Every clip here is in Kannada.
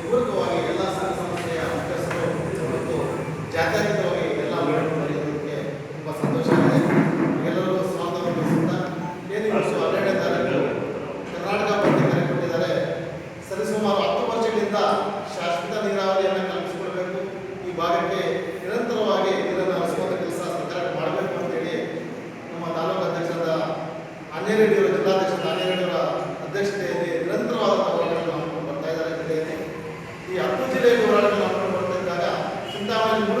ಪೂರಕವಾಗಿ ಎಲ್ಲ ಸಂಘ ಸಂಸ್ಥೆಯ ಮುಖ್ಯಸ್ಥರು ಮತ್ತು ಜಾತ್ಯತೀತವಾಗಿ ಎಲ್ಲ ಮಾಡಿರುವುದಕ್ಕೆ ತುಂಬ ಸಂತೋಷ ಇದೆ ಎಲ್ಲರೂ ಸ್ವಾಗತವನ್ನು ಬಯಸುತ್ತಾ ಏನು ಇವತ್ತು ಹನ್ನೆರಡನೇ ತಾರೀಕು ಕರ್ನಾಟಕ ಬಗ್ಗೆ ಕರೆ ಕೊಟ್ಟಿದ್ದಾರೆ ಸರಿಸುಮಾರು ಹತ್ತು ವರ್ಷಗಳಿಂದ ಶಾಶ್ವತ ನೀರಾವರಿಯನ್ನು ಕಲ್ಪಿಸಿಕೊಳ್ಬೇಕು. ಈ ಭಾಗಕ್ಕೆ ನಿರಂತರವಾಗಿ ನೀರನ್ನು ಹರಿಸುವಂಥ ಕೆಲಸ ಸರ್ಕಾರ ಮಾಡಬೇಕು ಅಂತೇಳಿ ನಮ್ಮ ತಾಲೂಕು ಅಧ್ಯಕ್ಷರಾದ ಆಂಜನೇಯಡಿಯವರ ಜಿಲ್ಲಾಧ್ಯಕ್ಷರಾದ ಆಂಜನೇಯಡಿಯವರ ಅಧ್ಯಕ್ಷತೆಯಲ್ಲಿ ನಿರಂತರವಾದ ಹೋರಾಟಗಳನ್ನು ಮಾಡ್ಕೊಂಡು ಬರ್ತಾ ಇದ್ದಾರೆ ಜಿಲ್ಲೆಯಲ್ಲಿ ಈ ಹತ್ತು ಜಿಲ್ಲೆಯ ಹೋರಾಟಗಳನ್ನು ಮಾಡ್ಕೊಂಡು ಬರ್ತಾ ಇದ್ದಾಗ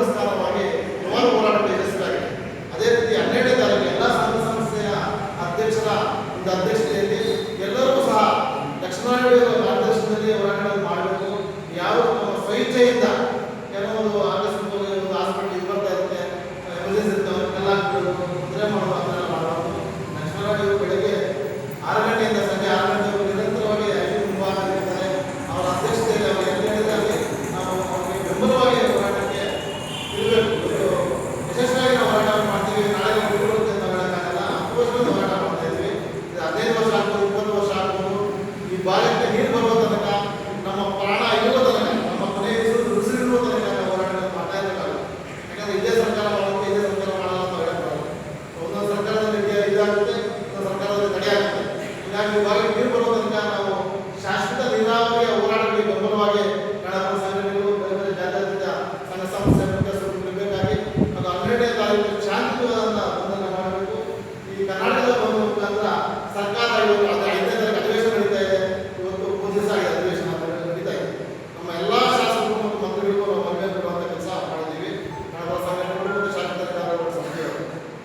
ಚಿಂತಾಮಣಿ ಮೂಲ ಸ್ಥಾನವಾಗಿ ಹಲವಾರು ಹೋರಾಟಗಳು ಎದುರಿಸಲಾಗಿದೆ. ಅದೇ ರೀತಿ ಹನ್ನೆರಡನೇ ತಾರೀಕು ಎಲ್ಲ ಸಂಘ ಸಂಸ್ಥೆಯ ಅಧ್ಯಕ್ಷರ, ಒಂದು ಅಧ್ಯಕ್ಷತೆಯಲ್ಲಿ ಎಲ್ಲರೂ ಸಹ ಲಕ್ಷ್ಮಣಡಿಯವರ ಮಾರ್ಗದರ್ಶನದಲ್ಲಿ ಹೋರಾಟಗಳನ್ನು ಮಾಡಬೇಕು. ಯಾವ ಸ್ವಇಚ್ಛೆಯಿಂದ ಏನೋ ಒಂದು ಆಕಸ್ಮಿಕ ಒಂದು ಹಾಸ್ಪಿಟಲ್ ಬರ್ತಾ ಇರುತ್ತೆ ಎಮರ್ಜೆನ್ಸಿ ಇರ್ತವೆ ತೊಂದರೆ ಮಾಡೋದು ಹನ್ನೆರಡನೇ ತಾರೀಕು ಶಾಂತಿಯುತವಾದ ಬಂಧನ ಮಾಡಬೇಕು. ಈ ಕರ್ನಾಟಕದ ಬಂದ ಸರ್ಕಾರ ಇವತ್ತು ಐದನೇ ಅಧಿವೇಶನ ನಡೀತಾ ಇವತ್ತು ಅಧಿವೇಶನ ನಡೀತಾ ಇದೆ. ನಮ್ಮ ಎಲ್ಲ ಶಾಸಕರು ಮತ್ತು ಮಂತ್ರಿಗಳಿಗೂ ನಾವು ಕೊಡುವಂಥ ಕೆಲಸ ಮಾಡಿದ್ದೀವಿ. ಕನ್ನಡ ಸಂಘಟನೆಗಳು ಮತ್ತು ಶಾಸಕರ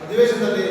ಅಧಿವೇಶನದಲ್ಲಿ